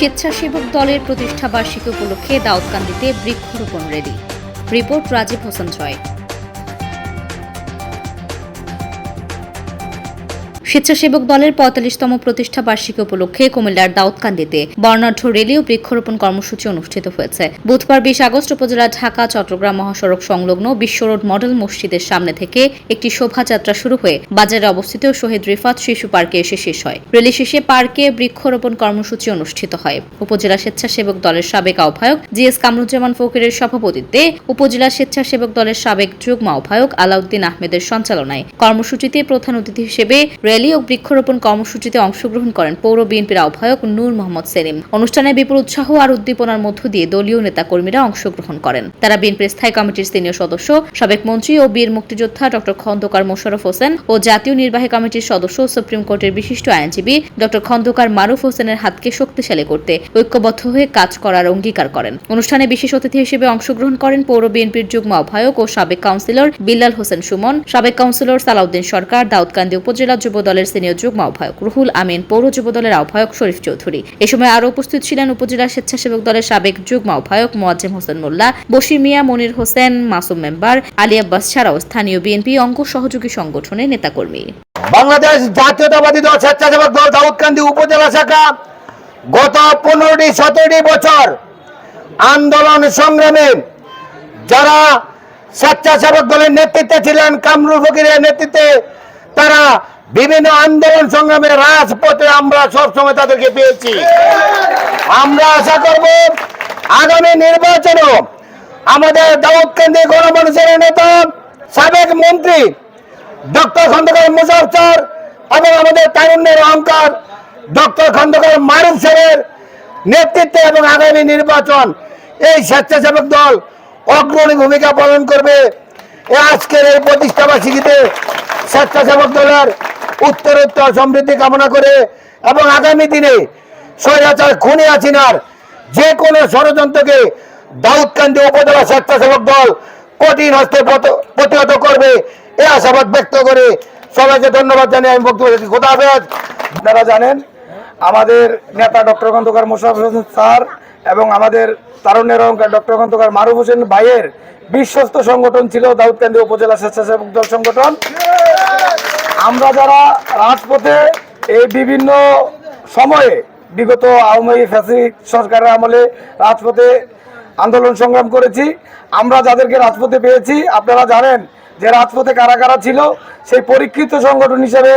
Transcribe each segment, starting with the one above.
স্বেচ্ছাসেবক দলের প্রতিষ্ঠা বার্ষিকী উপলক্ষে দাউদকান্দিতে বৃক্ষরোপণ রেডি রিপোর্ট রাজীব হোসেন জয় স্বেচ্ছাসেবক দলের পঁয়তাল্লিশতম প্রতিষ্ঠা বার্ষিকী উপলক্ষে কুমিল্লার দাউদকান্দিতে বর্ণাঢ্য রেলি ও বৃক্ষরোপণ কর্মসূচি অনুষ্ঠিত হয়েছে। বুধবার বিশ আগস্ট উপজেলা ঢাকা, চট্টগ্রাম মহাসড়ক সংলগ্ন বিশ্ব রোড মডেল মসজিদের সামনে থেকে একটি শোভাযাত্রা শুরু হয়ে বাজারে অবস্থিত শহীদ রিফাত শিশু পার্কে এসে শেষ হয়। রেলি শেষে পার্কে বৃক্ষরোপণ কর্মসূচি অনুষ্ঠিত হয়। উপজেলা স্বেচ্ছাসেবক দলের সাবেক আহ্বায়ক জি এস কামরুজ্জামান ফকিরের সভাপতিত্বে উপজেলা স্বেচ্ছাসেবক দলের সাবেক যুগ্ম আহ্বায়ক আলাউদ্দিন আহমেদের সঞ্চালনায় কর্মসূচিতে প্রধান অতিথি হিসেবে র্যালি ও বৃক্ষরোপণ কর্মসূচিতে অংশগ্রহণ করেন পৌর বিএনপির আহ্বায়ক নূর মোহাম্মদ সেলিম। অনুষ্ঠানে বিপুল উৎসাহ আর উদ্দীপনার মধ্য দিয়ে দলীয় নেতাকর্মীরা অংশগ্রহণ করেন। তারা বিএনপির স্থায়ী কমিটির সিনিয়র সদস্য, সাবেক মন্ত্রী ও বীর মুক্তিযোদ্ধা ডক্টর খন্দকার মোশাররফ হোসেন ও জাতীয় নির্বাহী কমিটির সদস্য, সুপ্রিম কোর্টের বিশিষ্ট আইনজীবী ডক্টর খন্দকার মারুফ হোসেনের হাতকে শক্তিশালী করতে ঐক্যবদ্ধ হয়ে কাজ করার অঙ্গীকার করেন। অনুষ্ঠানে বিশেষ অতিথি হিসেবে অংশগ্রহণ করেন পৌর বিএনপির যুগ্ম আহ্বায়ক ও সাবেক কাউন্সিলর বিল্লাল হোসেন সুমন, সাবেক কাউন্সিলর সালাউদ্দিন সরকার, দাউদকান্দি উপজেলা যুব দলের সিনিয়র যুগ্ম আহ্বায়ক রুহুল আমিন, পৌর যুব দলের আহ্বায়ক শরীফ চৌধুরী। এ সময় আরও উপস্থিত ছিলেন উপজেলা স্বেচ্ছাসেবক দলের সাবেক যুগ্ম আহ্বায়ক মোয়াজ্জেম হোসেন মোল্লা বশির মিয়া মনির হোসেন মাসুম মেম্বার, আলী আব্বাস ছাড়াও স্থানীয় বিএনপি অঙ্গ সহযোগী সংগঠনের নেতাকর্মী। বাংলাদেশ জাতীয়তাবাদী দল স্বেচ্ছাসেবক দল দাউদকান্দি উপজেলা শাখা গত পনেরোটি, সতেরোটি বছর আন্দোলন সংগ্রামে যারা স্বেচ্ছাসেবক দলের নেতৃত্বে ছিলেন, কামরুল ফকিরের নেতৃত্বে তারা বিভিন্ন আন্দোলন সংগ্রামে রাজপথে আমরা সবসময় তাদেরকে পেয়েছি। আমরা আশা করব আগামী নির্বাচনও আমাদের দাউদকান্দি গণমানুষের নেতা, সাবেক মন্ত্রী ডক্টর খন্দকার মুজাফ স্যার এবং আমাদের তারুণ্যের অহংকার ডক্টর খন্দকার মারুফ স্যারের নেতৃত্বে এবং আগামী নির্বাচন এই স্বেচ্ছাসেবক দল অগ্রণী ভূমিকা পালন করবে। আজকের এই প্রতিষ্ঠা বার্ষিকীতে স্বেচ্ছাসেবক দলের উত্তরোত্তর সমৃদ্ধি কামনা করে এবং আগামী দিনে স্বৈরাচার, খুনি হাসিনার যে কোনো ষড়যন্ত্রকে দাউদকান্দি উপজেলা স্বেচ্ছাসেবক দল কঠিন হস্তে প্রত- প্রতিহত করবে এ আশাবাদ ব্যক্ত করে সবাইকে ধন্যবাদ জানিয়ে আমি বক্তব্য রেখেছি হাফেজ। আপনারা জানেন, আমাদের নেতা ডক্টর খন্দকার মোশারফ হোসেন স্যার এবং আমাদের তারুণ্যের অহংকার ডক্টর খন্দকার মারুফ হোসেন ভাইয়ের বিশ্বস্ত সংগঠন ছিল দাউদকান্দি উপজেলা স্বেচ্ছাসেবক দল সংগঠন। আমরা যারা রাজপথে এই বিভিন্ন সময়ে বিগত আওয়ামী ফ্যাসিস্ট সরকারের আমলে রাজপথে আন্দোলন সংগ্রাম করেছি, আমরা যাদেরকে রাজপথে পেয়েছি, আপনারা জানেন যে রাজপথে কারা কারা ছিল, সেই পরীক্ষিত সংগঠন হিসেবে,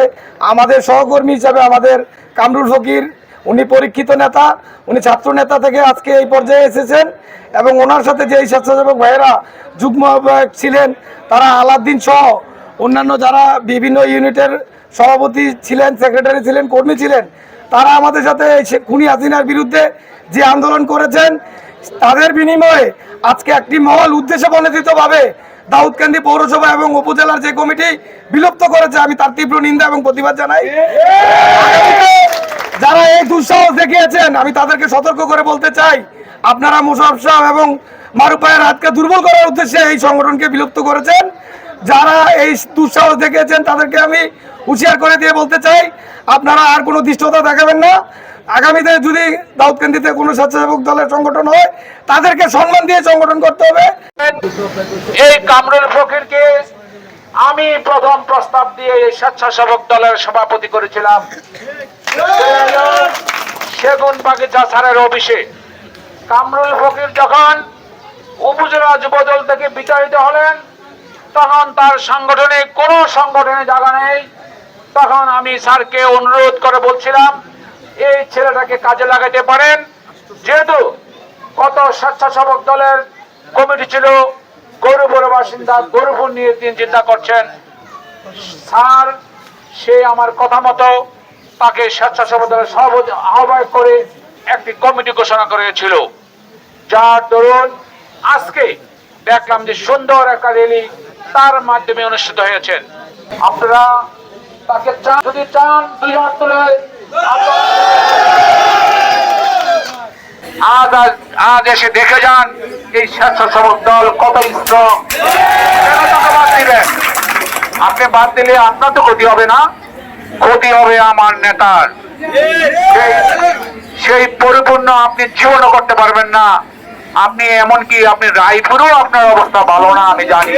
আমাদের সহকর্মী হিসাবে আমাদের কামরুল ফকির, উনি পরীক্ষিত নেতা, উনি ছাত্র নেতা থেকে আজকে এই পর্যায়ে এসেছেন এবং ওনার সাথে যে স্বেচ্ছাসেবক ভাইয়েরা যুগ্ম ছিলেন, তারা আলাদ্দিন সহ অন্যান্য যারা বিভিন্ন ইউনিটের সভাপতি ছিলেন, সেক্রেটারি ছিলেন, কর্মী ছিলেন, তারা আমাদের সাথে খুনি হাসিনার বিরুদ্ধে যে আন্দোলন করেছেন, তাদের বিনিময়ে আজকে একটি মহল উদ্দেশ্য প্রণোদিতভাবে দাউদকান্দি পৌরসভা এবং উপজেলার যে কমিটি বিলুপ্ত করেছে, আমি তার তীব্র নিন্দা এবং প্রতিবাদ জানাই। যারা এই দুঃসাহস দেখিয়েছেন, আমি তাদেরকে সতর্ক করে বলতে চাই, আপনারা মুশারফ সাহ এবং মারুপায়ের হাতকে দুর্বল করার উদ্দেশ্যে এই সংগঠনকে বিলুপ্ত করেছেন। যারা এই দুঃসাহস দেখেছেন তাদেরকে আমি হুঁশিয়ার করে দিয়ে বলতে চাই, আপনারা আর কোনো দৃষ্টতা দেখাবেন না। আগামীতে যদি দাউদকান্দিতে কোনো স্বেচ্ছাসেবক দলের সংগঠন হয়, তাদেরকে সম্মান দিয়ে সংগঠন করতে হবে। এই কামরুল ফকিরকে আমি প্রথম প্রস্তাব দিয়ে এই স্বেচ্ছাসেবক দলের সভাপতি করেছিলাম। সেগুন বাগিচা স্যারের অফিসে। কামরুল ফকির যখন উপজেলা যুবদল থেকে বিতাড়িত হলেন তখন তার সংগঠনে কোনো সংগঠনে জায়গা নেই। তখন আমি স্যারকে অনুরোধ করে বলছিলাম, এই ছেলেটাকে কাজে লাগাতে পারেন। যেহেতু কত স্বেচ্ছাসেবক দলের কমিটি ছিল, গৌরবপুর বাসিন্দা গৌরবপুর নিয়ে তিনি চিন্তা করছেন, স্যার, সে আমার কথা মতো তাকে স্বেচ্ছাসেবক দলের সভাপতি আহ্বায়ক করে একটি কমিটি ঘোষণা করেছিল। যার দরুন আজকে দেখলাম যে সুন্দর একটা র্যালি তার মাধ্যমে অনুষ্ঠিত হয়েছে। আপনারা তাকে চান, যদি চান, দুই হাত তুলে। আজ, আজ- এসে দেখে যান এই স্বেচ্ছাসেবক দল কত স্ট্রং বাদ দিবেন আপনি বাদ দিলে আপনার তো ক্ষতি হবে না। ক্ষতি হবে আমার নেতার। সেই পরিপূর্ণ আপনি জীবনও করতে পারবেন না। আপনি এমনকি আপনি রায়পুরও আপনার অবস্থা ভালো না, আমি জানি।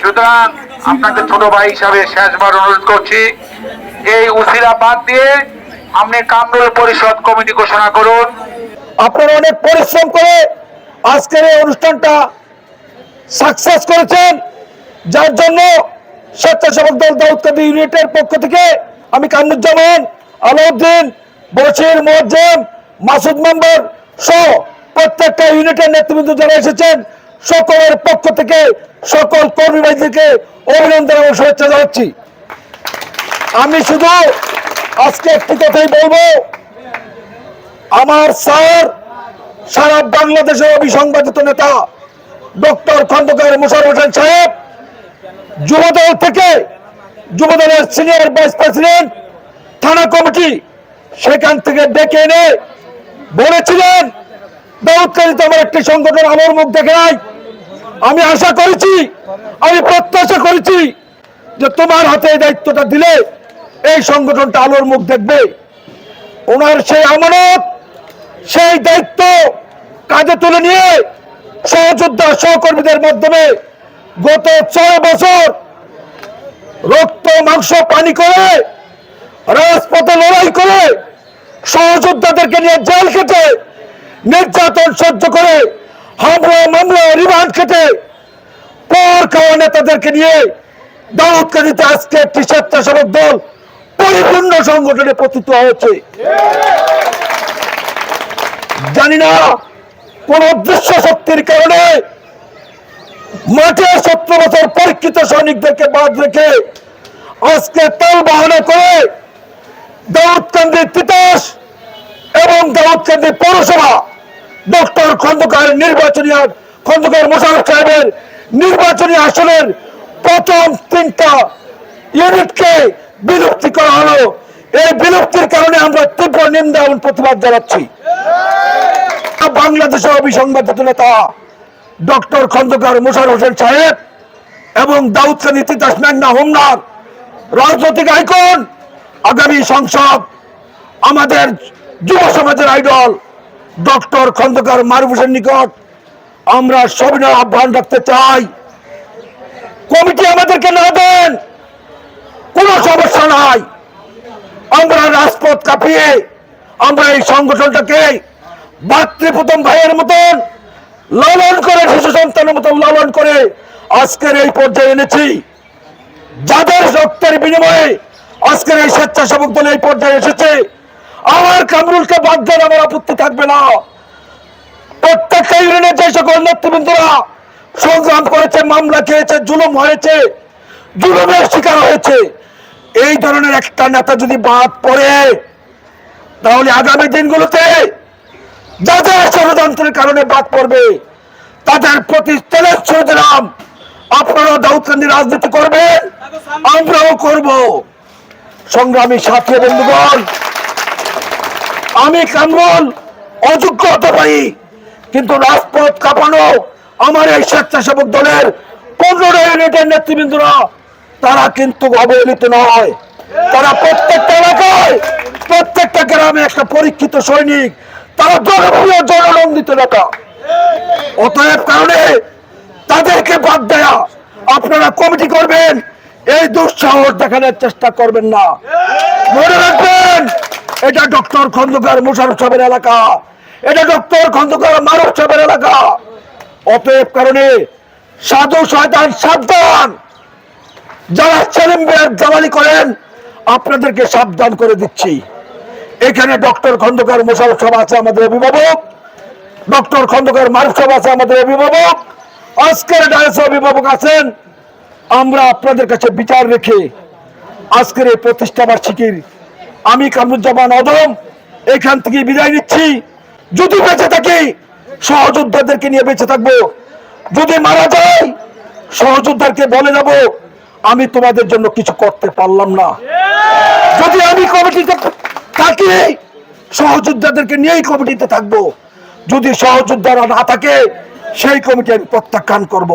সুতরাং আপনাকে ছোট ভাই হিসাবে শেষবার অনুরোধ করছি, এই উসিলা বাদ দিয়ে আপনি কামরুল পরিষদ কমিটি ঘোষণা করুন। আপনারা অনেক পরিশ্রম করে আজকের এই অনুষ্ঠানটা সাকসেস করেছেন। যার জন্য স্বেচ্ছাসেবক দল দাউদকান্দি ইউনিটের পক্ষ থেকে আমি কামরুজ্জামান, আলাউদ্দিন, বশির মোয়াজ্জেম, মাসুদ মেম্বার সহ প্রত্যেকটা ইউনিটের নেতৃবৃন্দ যারা এসেছেন, সকলের পক্ষ থেকে সকল কর্মী ভাইদেরকে অভিনন্দন এবং শুভেচ্ছা জানাচ্ছি। আমি শুধু আজকে একটি কথাই বলব, আমার স্যার, সারা বাংলাদেশের অবিসংবাদিত নেতা, ডক্টর খন্দকার মুশার হোসেন সাহেব, যুবদল থেকে যুবদলের সিনিয়র ভাইস প্রেসিডেন্ট, থানা কমিটি সেখান থেকে ডেকে এনে বলেছিলেন দাউদকারীতে আমার একটি সংগঠন আমার মুখ দেখে নাই। আমি আশা করেছি, আমি প্রত্যাশা করেছি যে তোমার হাতে এই দায়িত্বটা দিলে এই সংগঠনটা আলোর মুখ দেখবে। ওনার সেই আমানত, সেই দায়িত্ব কাঁধে তুলে নিয়ে সহযোদ্ধা সহকর্মীদের মাধ্যমে গত ছয় বছর রক্ত, মাংস, পানি করে, রাজপথে লড়াই করে সহযোদ্ধাদেরকে নিয়ে জেল খেটে নির্যাতন সহ্য করে হামলা, মামলা, রিমান্ড খেটে পর খাওয়া নেতাদেরকে নিয়ে দাউদকারীতে আজকে একটি স্বেচ্ছাসেবক দল পরিপূর্ণ সংগঠনে পতিত হয়েছে। জানি না কোন অদৃশ্য শক্তির কারণে মাঠে সত্তর বছর পরীক্ষিত সৈনিকদেরকে বাদ রেখে আজকে তাল বাহানা করে দাউদকান্দি তিতাস এবং দাউদকান্দি পৌরসভা ডক্টর খন্দকার নির্বাচনী খন্দকার মোশারফ সাহেবের নির্বাচনী আসনের প্রথম তিনটা ইউনিটকে বিলুপ্তি করা হলো। এই বিলুপ্তির কারণে আমরা তীব্র নিন্দা এবং প্রতিবাদ জানাচ্ছি। বাংলাদেশের অবিসংবাদিত নেতা ডক্টর খন্দকার মুশার হোসেন সাহেব এবং দাউদকানি তিতাস মেঘনা হোমনাথ রাজনৈতিক আইকন আগামী সংসদ আমাদের যুব সমাজের আইডল, ডক্টর খন্দকার মারুফ নিকট আমরা সবিনয় আহ্বান রাখতে চাই। কমিটি আমাদেরকে না দেন, কোনো সমস্যা নাই। আমরা রাজপথ কাঁপিয়ে, আমরা এই সংগঠনটাকে ভাতৃপ্রথম ভাইয়ের মতন লালন করে, শিশু সন্তানের মতন লালন করে আজকের এই পর্যায়ে এনেছি। যাদের রক্তের বিনিময়ে আজকের এই স্বেচ্ছাসেবক দল এই পর্যায়ে এসেছে আমার কামরুলকে বাদ দেন, আমার আপত্তি থাকবে না। প্রত্যেকটা ইউনিয়নের যে সকল নেতৃবৃন্দরা সংগ্রাম করেছে, মামলা খেয়েছে, জুলুম হয়েছে জুলুমের শিকার হয়েছে, এই ধরনের একটা নেতা যদি বাদ পড়ে, তাহলে আগামী দিনগুলোতে যাদের ষড়যন্ত্রের কারণে বাদ পড়বে, তাদের প্রতি তেলের ছেড়ে দিলাম। আপনারা দাউদকান্দি রাজনীতি করবেন, আমরাও করব। সংগ্রামী সাথী বন্ধুগণ আমি কামরুল অযোগ্য হতে পারি? কিন্তু রাজপথ কাঁপানো আমার এই স্বেচ্ছাসেবক দলের পনেরো ইউনিটের নেতৃবৃন্দরা, তারা কিন্তু অবহেলিত নয়। তারা প্রত্যেকটা এলাকায়, প্রত্যেকটা গ্রামে একটা পরীক্ষিত সৈনিক, তারা জনপ্রিয় জননন্দিত নেতা। অতএব কারণে তাদেরকে বাদ দেয়া, আপনারা কমিটি করবেন, এই দুঃসাহস দেখানোর চেষ্টা করবেন না। মনে রাখবেন এটা ডক্টর খন্দকার মুশারফ সাহেবের এলাকা। এটা ডক্টর খন্দকার মারুফ সাহেবের এলাকা। অতএব কারণে সাধু শয়তান সাবধান। যারা সেলিম জামালি করেন, আপনাদেরকে সাবধান করে দিচ্ছি। এখানে ডক্টর খন্দকার মোশারফ সাহেব আছে আমাদের অভিভাবক। ডক্টর খন্দকার মারুফ সাহেব আছে আমাদের অভিভাবক। আজকের ডায়াসে অভিভাবক আছেন। আমরা আপনাদের কাছে বিচার রেখে আজকের এই প্রতিষ্ঠা বার্ষিকীর আমি কামরুজ্জামান অদম এখান থেকে বিদায় নিচ্ছি। যদি বেঁচে থাকি, সহযোদ্ধাদেরকে নিয়ে বেঁচে থাকব। যদি মারা যাই সহযোদ্ধাকে বলে যাব, আমি তোমাদের জন্য কিছু করতে পারলাম না। যদি আমি কমিটিতে থাকি, সহযোদ্ধাদেরকে নিয়েই কমিটিতে থাকব। যদি সহযোদ্ধারা না থাকে, সেই কমিটি আমি প্রত্যাখ্যান করব।